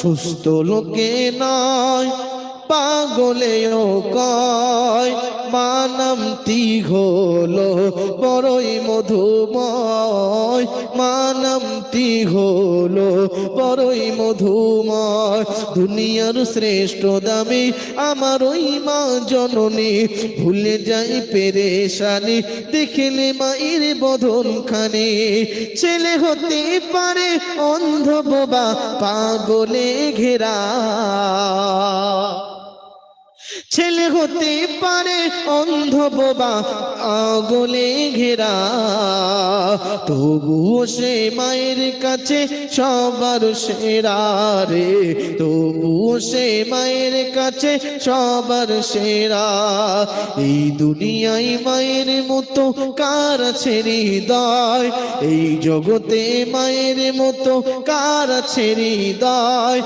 সুস্থ লোকে নয়। পাগলেও কয় মানামটি হলো বড়ই মধুময়। মানামটি হলো বড়ই মধুময়। দুনিয়ার শ্রেষ্ঠ দামি আমার ওই মা জননী। ভুলে যাই পেরেশানি, দেখিলে মায়ের বদন খানে ছেলে হতে পারে অন্ধ বোবা, পাগলে ঘেরা। ছেলে হতে পারে অন্ধ বোবা, আগলে ঘেরা। তবুও সে মায়ের কাছে সবার সেরা রে। তবুও সে মায়ের কাছে সবার সেরা। এই দুনিয়ায় মায়ের মতো কার আছে হৃদয়? এই জগতে মায়ের মতো কার আছে হৃদয়?